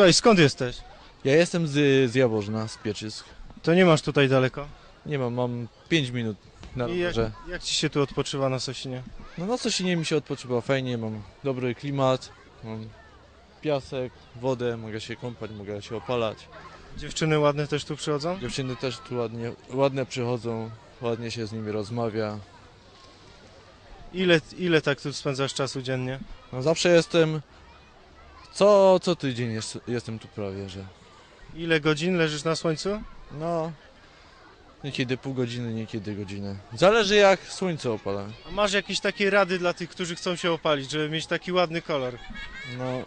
Słuchaj, skąd jesteś? Ja jestem z, z Jaworzna, z Pieczysk. To nie masz tutaj daleko. Nie mam, mam 5 minut na I jak, rowerze. jak ci się tu odpoczywa na Sosinie? No na Sosinie mi się odpoczywa fajnie, mam dobry klimat, mam piasek, wodę, mogę się kąpać, mogę się opalać. Dziewczyny ładne też tu przychodzą? Dziewczyny też tu ładnie, ładne przychodzą, ładnie się z nimi rozmawia. Ile, ile tak tu spędzasz czasu dziennie? No zawsze jestem, co, co tydzień jest, jestem tu prawie, że Ile godzin leżysz na słońcu? no niekiedy pół godziny, niekiedy godzinę. Zależy jak słońce opala. A masz jakieś takie rady dla tych, którzy chcą się opalić, żeby mieć taki ładny kolor? No.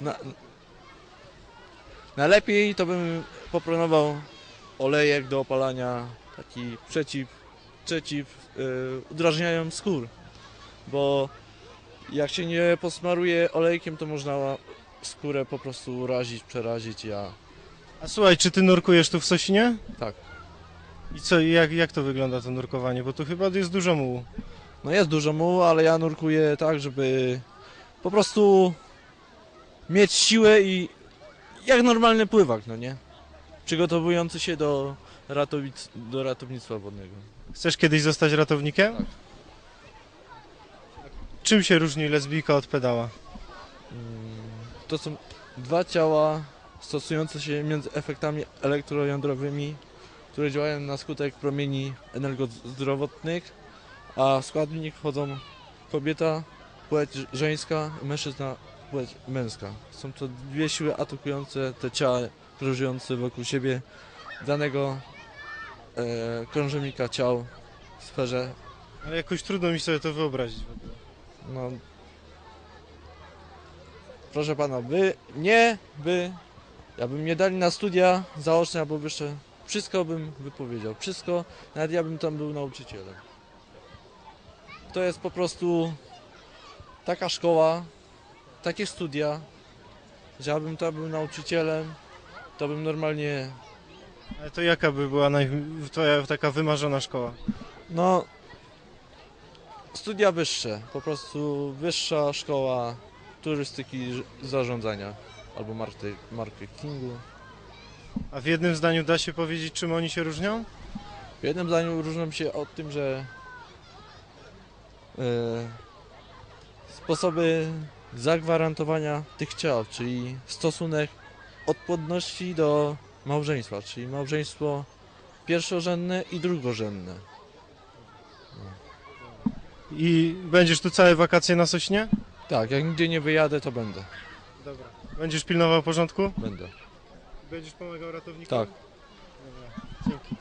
Na, najlepiej to bym poproponował olejek do opalania, taki przeciw, przeciw yy, udrażnianiom skór. Bo jak się nie posmaruje olejkiem, to można skórę po prostu urazić, przerazić. Ja A słuchaj, czy ty nurkujesz tu w Sosinie? Tak. I co, i jak, jak to wygląda to nurkowanie? Bo tu chyba jest dużo mułu. No jest dużo mułu, ale ja nurkuję tak, żeby po prostu mieć siłę i jak normalny pływak, no nie? Przygotowujący się do, ratowic, do ratownictwa wodnego. Chcesz kiedyś zostać ratownikiem? Tak. Czym się różni lesbijka od pedała? To są dwa ciała stosujące się między efektami elektrojądrowymi, które działają na skutek promieni energozdrowotnych, a w składnik wchodzą kobieta, płeć żeńska mężczyzna, płeć męska. Są to dwie siły atakujące te ciała krążące wokół siebie danego e, krążownika ciał w sferze Ale jakoś trudno mi sobie to wyobrazić. w ogóle. No. Proszę pana, wy nie, wy. Ja bym nie dali na studia zaoczne albo wyższe. Wszystko bym wypowiedział. Wszystko, nawet ja bym tam był nauczycielem. To jest po prostu taka szkoła, takie studia, że ja bym tam był nauczycielem, to bym normalnie Ale to jaka by była naj... twoja taka wymarzona szkoła? No, studia wyższe, po prostu wyższa szkoła turystyki zarządzania albo marketingu. A w jednym zdaniu da się powiedzieć, czym oni się różnią? W jednym zdaniu różnią się od tym, że e, sposoby zagwarantowania tych ciał, czyli stosunek odpłodności do małżeństwa, czyli małżeństwo pierwszorzędne i drugorzędne. I będziesz tu całe wakacje na Sośnie? Tak, jak nigdzie nie wyjadę, to będę. Dobra. Będziesz pilnował porządku? Będę. Będziesz pomagał ratownikom? Tak. Dobra. Dzięki.